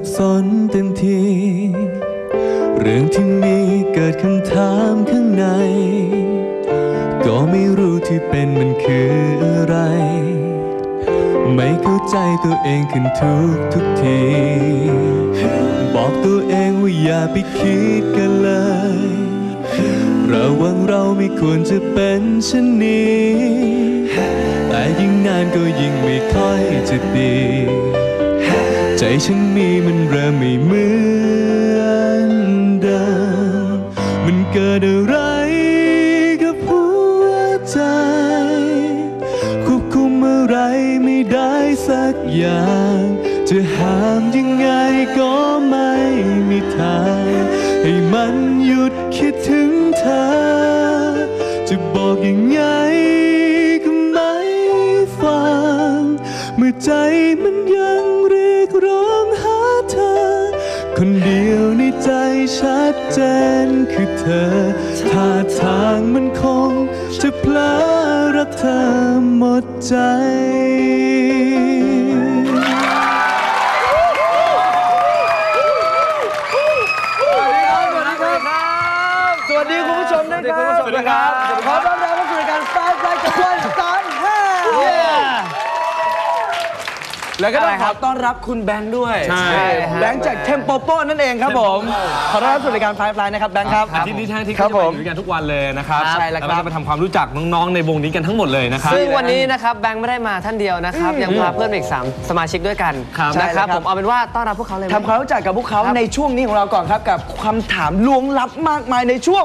บสนเต็มที เรื่องที่มีเกิดคำถามข้างใน ก็ไม่รู้ที่เป็นมันคืออะไร ไม่เข้าใจตัวเองขึ้นทุกทุกที บอกตัวเองว่าอย่าไปคิดกันเลยระวังเราไม่ควรจะเป็นเช่นนี้ แต่ยิ่งนานก็ยิ่งไม่ค่อยจะดี ใจฉันมีมันเริ่มไม่เหมือนเดิม มันเกิดอะไรกับหัวใจ ควบคุมอะไรไม่ได้สักอย่าง จะห้ามยังไงก็ไม่มีทาง ให้มันหยุดคิดถึงเธอ จะบอกยังไง เธอท่าทางมันคง จะเพลอรักเธอหมดใจ สวัสดีคุณผู้ชมนะครับ สวัสดีครับ ขอต้อนรับเข้าสู่รายการสตาร์ไลท์กับวันสามห้า แล้วก็ต้องขอต้อนรับคุณแบงค์ด้วยใช่แบงค์จากเทมโปโปนั่นเองครับผม ขอต้อนรับสู่รายการไฟไลน์นะครับแบงค์ครับ อาทิตย์นี้แท้ที่ครับจะมาผมอยู่ด้วยกันทุกวันเลยนะครับใช่แล้วครับเราจะไปทำความรู้จักน้องๆในวงนี้กันทั้งหมดเลยนะครับ ซึ่งวันนี้นะครับแบงค์ไม่ได้มาท่านเดียวนะครับ ยังพาเพื่อนมาอีกสามสมาชิกด้วยกันครับ นะครับ ใช่แล้วครับ ผมเอาเป็นว่าต้อนรับพวกเขาเลยไหม ทำความรู้จักกับพวกเขาครับในช่วงนี้ของเราก่อนครับ กับคำถามลวงลับมากมายในช่วง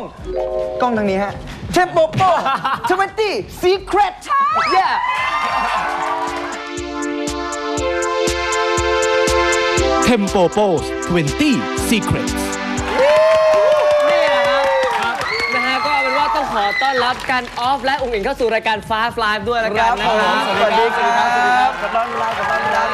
กล้องทางนี้ฮะเทมโปโป20 Secret เย้ Tempopo's 20 Secrets นี่แหละครับ นะฮะ ก็เอาเป็นว่าต้องขอต้อนรับกันออฟและอุ๋งอิงเข้าสู่รายการฟ้าฟลายด้วยละคกัรันบนะผมครับสวัสดีครับสวัสดีครับขอต้อนรับขอต้อนรับ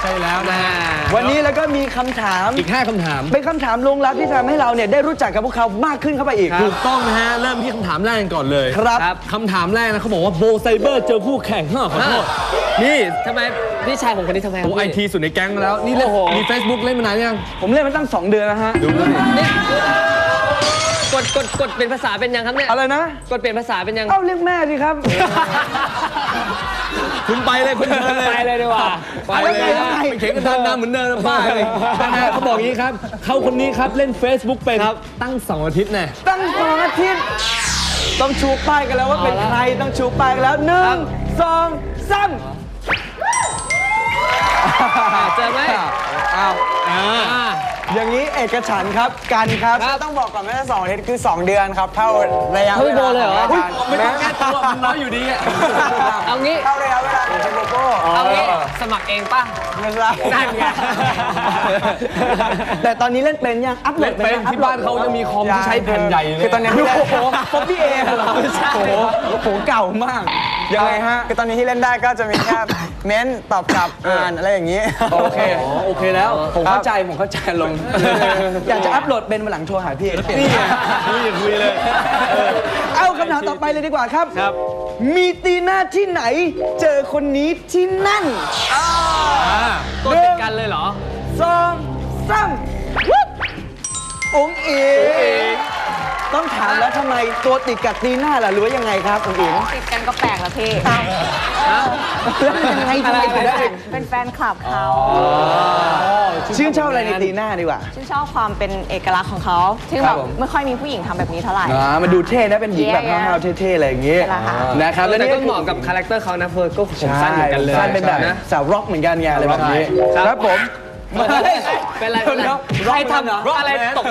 ใช่แล้วนะนะฮะฮะวันนี้แล้วก็มีคำถามอีก 5คำถาม เป็นคำถามลวงลับที่ทำให้เราเนี่ยได้รู้จักกับพวกเขามากขึ้นเข้าไปอีกถูกต้องนะฮะ เริ่มที่คำถามแรกกันก่อนเลย ครับครับคำถามแรกนะเขาบอกว่าโบไซเบอร์เจอคู่แข่งฮะขอโทษนี่ทำไม พี่ชายผมคนนี้ทำไมครับโอ้ไอพี่ ทีสุดในแก๊งแล้ว นี่เล่นโอ้โห มี Facebook เล่นมานานยัง ผมเล่นมาตั้ง 2 เดือนแล้วฮะ ดูแล้วนี่นี่กดกดกดเป็นภาษาเป็นยังครับเนี่ยอะไรนะ กดเปลี่ยนภาษาเป็นยัง เอ้าเรียกแม่สิครับ คุณไปเลยคุณเดินเลยไปเลยดีกว่าไปเลยทำไมไปเข็นกันทันน้ำเหมือนเดิมนะป้าเลยนะฮะเขาบอกอย่างนี้ครับ เขาคนนี้ครับเล่น Facebook เป็นตั้ง2อาทิตย์แน่ ตั้งสองอาทิตย์ต้องชูป้ายกันแล้วว่าเป็นใครต้องชูป้ายกันแล้วหนึ่งสองสาม เจอไหมอ้าวอ่าอ่า อย่างนี้เอกฉันท์ครับกันครับครับ ต้องบอกก่อนไม่ใช่สองอาทิตย์คือ 2 เดือนครับ เท่าระยะเฮ้เวยโบลาเลยเหรอของรายการไม่ต้องแก้ตัวมันน้อยอยู่ดีอะเอางี้ เท่าระยะเวลาของเทมโปโก้เอางี้ สมัครเองป่ะ ไม่ใช่นั่นไง แต่ตอนนี้เล่นเป็นยังอัพโหลเล่ดนเป็นที่บ้านเขาจะมีคอมที่ใช้แผ่นใหญ่เลยคือตอนนี้โอ้ที่เล่นโหป๊อปปี้เอเหรอใช่โอ้โหโอ้โหเก่ามาก ยังไงฮะ คือตอนนี้ที่เล่นได้ก็จะมีแค่ เม้นต์ตอบกลับอ่านอะไรอย่างนี้ โอเคอ๋อโอเคแล้ว ผมเข้าใจ ผมเข้าใจลง อยากจะอัพโหลดเป็นวันหลังโทรหาพี่นี่ไงคุยอย่าคุยเลย เอาคำถามต่อไปเลยดีกว่าครับครับ มีตีหน้าที่ไหน เจอคนนี้ที่นั่นตัวติดกันเลยเหรอสองสามวุ๊บองค์อิง ต้องถามแล้วทำไมตัวติดกับตีหน้าล่ะหรือว่ายังไงครับองค์อิงติดกันก็แปลกแล้วพี่แล้วมันยังไงทำไมถึงได้เป็นแฟนคลับเขาชื่นชอบอะไรในตีหน้าดีกว่าชื่นชอบความเป็นเอกลักษณ์ของเขาที่คแบรับบผมไม่ค่อยมีผู้หญิงทำแบบนี้เท่าไหร่อ่ามันดูเท่นะเป็นหญิงแบบแย่ๆห้าวๆเท่ๆอะไรอย่างงี้ใช่แล้วค่ะนะครับแล้วนี่ก็เหมาะกับคาแรคเตอร์เขานะเพิร์ก็ผมใช่สั้นเหมือนกันเลยสั้นเป็นแบบนะสาวร็อกเหมือนกันไงอะไรแบบนี้ครับครับผม เป็นไรเป็นไรใครทำอะไรตก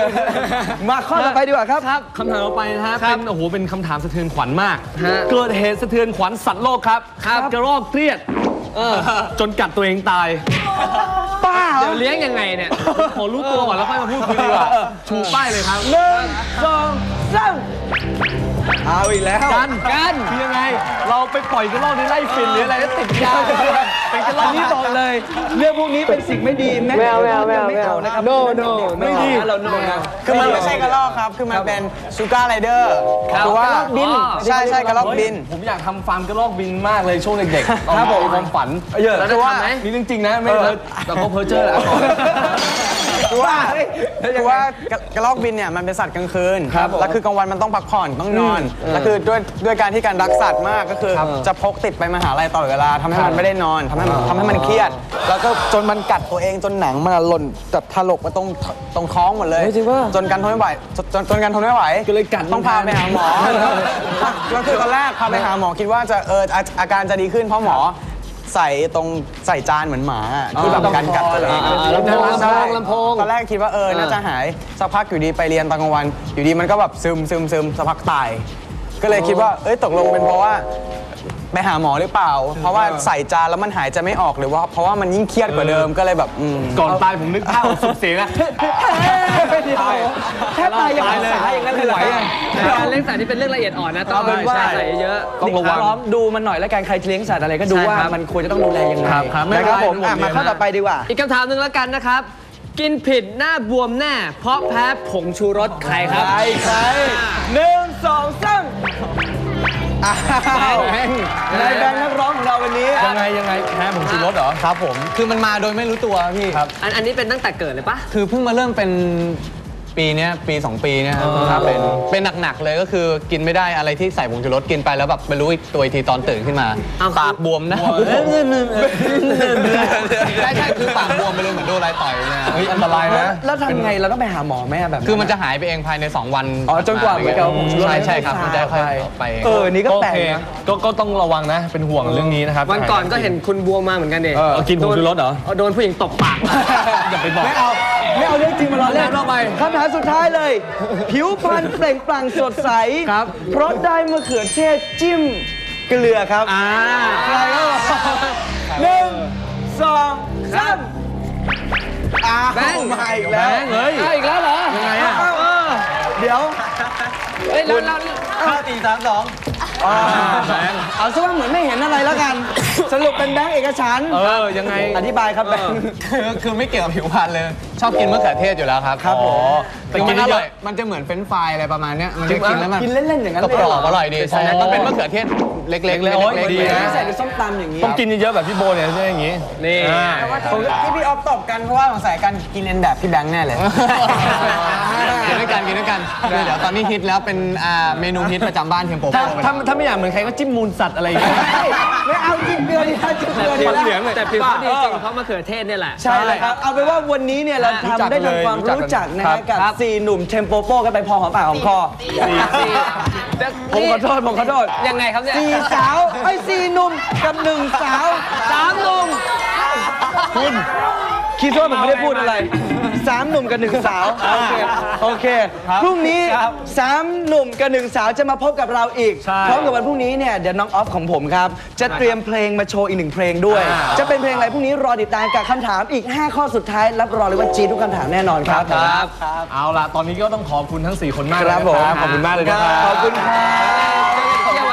มาข้อต่อไปดีกว่าครับครับคำถามต่อไปนะฮะ เป็นโอ้โห เป็นคำถามสะเทือนขวัญมากฮะเกิดเหตุสะเทือนขวัญสัตว์โลกครับ ครับกระรอกเครียดจนกัดตัวเองตายป้าเหรเดี๋อยวเลี้ยงยังไงเนี่ย ขอรู้ตัวก่อนแล้วค่อยมาพูดคุยดีกว่า ชูป้ายเลยครับหนึ่งสองสาม เอาอีกแล้วกันกันคือยังไง เราไปปล่อยกระรอกในไล่ฟินหรืออะไรแล้วติดยาเป็นกระรออักนนี้บอกเลย เรื่องพวกนี้เป็นสิ่งไม่ดีแม้ไม่เอาไม่เอาไม่เอาไม่เอานะครับ No no ไม่ดีไม่เอาเราโนนะคือมันไม่ใช่กระรอกครับ คือมันเป็นชูการ์ไรเดอร์ครับคือว่ากระรอกบินใช่ใช่กระรอกบิน ผมอยากทำฟาร์มกระรอกบินมากเลยช่วงเด็กๆครับผมความฝันแล้วได้ทำไหมนี่เรื่องจริงนะไม่เพ้อแต่ก็เพ้อเจ้อแหละก่อน คือว่าคือว่ากระกระรอกบินเนี่ยมันเป็นสัตว์กลางคืนครับผมแล้วคือกลางวันมันต้องพักผ่อนต้องนอน แล้วคือด้วยด้วยการที่การรักสัตว์มากก็คือ จะพกติดไปมหาลัยตลอดเวลาทำให้มันไม่ได้นอนทำให้มันทำให้มันเครียด แล้วก็จนมันกัดตัวเองจนหนังมันหล่นแบบถลกมาตรงตรงท้องหมดเลยเฮ้ยจริงปะจนกันทนไม่ไหวจนจนจนกันทนไม่ไหวก็เลยกัดต้องพาไปหาหมอแล้วคือตอนแรกพาไปหาหมอคิดว่าจะเอออาอาการจะดีขึ้นเพราะหมอ ใส่ตรงใส่จานเหมือนหมาอะที่แบบกันกัดตัวเองอ่าลำโพงใช่ลำโพง ตอนแรกคิดว่าเออน่าจะหายสักพักอยู่ดีไปเรียนตอนกลางวัน อยู่ดีมันก็แบบซึมซึมซึมสักพักตาย ก็เลยคิดว่าเอ้ยตกลงเป็นเพราะว่า ไปหาหมอหรือเปล่า เพราะว่าใส่จานแล้วมันหายใจไม่ออกหรือว่า เพราะว่ามันยิ่งเครียดกว่าเดิมก็เลยแบบอืม ก่อนตายผมนึกภาพสุดเสียงอะ แค่ตายยังรักษาอย่างนั้นเลยเหรอการเลี้ยงสัตว์ที่เป็นเรื่องละเอียดอ่อนนะต้องเอาเป็นว่า ใส่เยอะ ต้องระวังพร้อมดูมันหน่อยแล้วกันใครจะเลี้ยงสัตว์อะไรก็ดูใช่ว่าครับ มันควรจะต้องดูแลยังไงครับครับไม่นะครับเป็นไรผมทั้งหมดอะเนี่มายข้อต่อไปดีกว่า อีกคำถามหนึ่งแล้วกันนะครับ กินผิดหน้าบวมแน่ เพราะแพ้ผงชูรสใครครับ ใครใครหนึ่งสองสามอ้าวแบงค์ นายแบงค์นักร้องของเราวันนี้ยังไงยังไงแพ้ผมชูรสเหรอครับผมคือมันมาโดยไม่รู้ตัวพี่ครับอันอันนี้เป็นตั้งแต่เกิดเลยปะคือเพิ่งมาเริ่มเป็น ปีเนี้ยปี2ปีเนี่ยครับครับเป็นเป็นหนักๆเลยก็คือกินไม่ได้อะไรที่ใส่ผงชูรสกินไปแล้วแบบไปรู้อีกตัวอีกทีตอนตื่นขึ้นมาอ้าวปากบวมนะใช่ใช่คือปากบวมไปเลยเหมือนโดนอะไรต่อยเนี่ยเฮ้ยอันตรายนะ แล้วทำไงเราต้องไปหาหมอไหมอะแบบคือมันจะหายไปเองภายใน 2 วันอ๋อจนกว่ามันจะเอาผงชูรสใช่ใช่ครับไปมันจะค่อยๆไปเองเออนี่ก็โอแปลกเคนะ ก็ก็ต้องระวังนะ เป็นห่วงเรื่องนี้นะครับวันก่อนก็เห็นคุณบวมมาเหมือนกันเองเออกินผงชูรสเหรอ โดนผู้หญิงตบปาก อย่าไปบอก ไม่เอา ไม่เอาเรื่องจริงมาล้อเล่นเอาไปคำถามสุดท้ายเลย ผิวพรรณเปล่งปลั่งสดใสครับ เพราะได้มะเขือเทศจิ้มเกลือครับอ่าใครก็บอกหนึ่งสองสามอ้าวแบงค์มาอีกแล้วแบงค์เฮ้ยอ้าวอีกแล้วเหรอยังไงอะเอ้าเดี๋ยวเฮ้ยแล้วแล้วห้าสี่สามสอง เอาซะว่าเหมือนไม่เห็นอะไรแล้วกัน สรุปเป็นแบงค์เอกฉันท์เออยังไง อธิบายครับแบงค์ คือคือไม่เกี่ยวกับผิวพรรณเลย ชอบกินมะเขือเทศอยู่แล้วครับครับผมแต่กินอร่อยมันจะเหมือนเฟรนช์ฟรายอะไรประมาณเนี้ยมันจะกินแล้วมันกินเล่นๆอย่างนั้นกเลยรเหอบๆอร่อยดีใช่อ๋อต้องเป็นมะเขือเทศเล็กๆโอ้ยเล็กๆดีเลยนะ ไม่ใส่ในส้มตำอย่างนี้ต้องกินเยอะๆแบบพี่โบเนี่ยใช่ไหมอย่างงี้ นี่อ่าที่พี่ออฟตบกันเพราะว่าสงสัยการกินเลียนแบบพี่แบงค์แน่เลยกินด้วยกันกินด้วยกันคือเดี๋ยวตอนนี้ฮิตแล้วเป็นอ่าเมนูฮิตประจำบ้านเทมโปถ้าโปถ้าถ้าไม่อยากเหมือนใครก็จิ้มมูลสัตว์อะไรอย่างเงี้ยไม่เอาจิ้มเกลือดีนะจิ้มเกลือดีฟันนะเหลืองเลยแต่ผิวเขาดีจริงเพราะมะเขือเทศเนี่ยแหละ ใช่เลยครับ เอาเป็นว่าวันนี้เนี่ยเรารู้จักทำได้เลยทำความรู้จักรู้จักนะครัฮะบกับครับสี่หนุ่มเทมโปโป้กันไปพอหอมปากหอมคอผมขอโทษผมขอโทษยังไงครับเนี่ยสี่สาวไอ้ยสี่หนุ่มกับหนึ่งสาวสามหนุ่มคุณคิดว่าผมไม่ได้พูดอะไร สามหนุ่มกับหนึ่งสาว โอเคโอเคพรุ่งนี้สามหนุ่มกับหนึ่งสาวจะมาพบกับเราอีกใช่พร้อมกับวันพรุ่งนี้เนี่ยเดี๋ยวน้องออฟของผมครับ จะเตรียมเพลงมาโชว์อีกหนึ่งเพลงด้วย จะเป็นเพลงอะไรพรุ่งนี้รอติดตามกับคำถามอีก 5 ข้อสุดท้ายรับรองเลยว่าจีดทุกคำถามแน่นอนครับครับเอาล่ะตอนนี้ก็ต้องขอบคุณทั้ง 4 คนมากครับผมนะขอบคุณมากเลยนะครับขอบคุณครับเที่ยววัน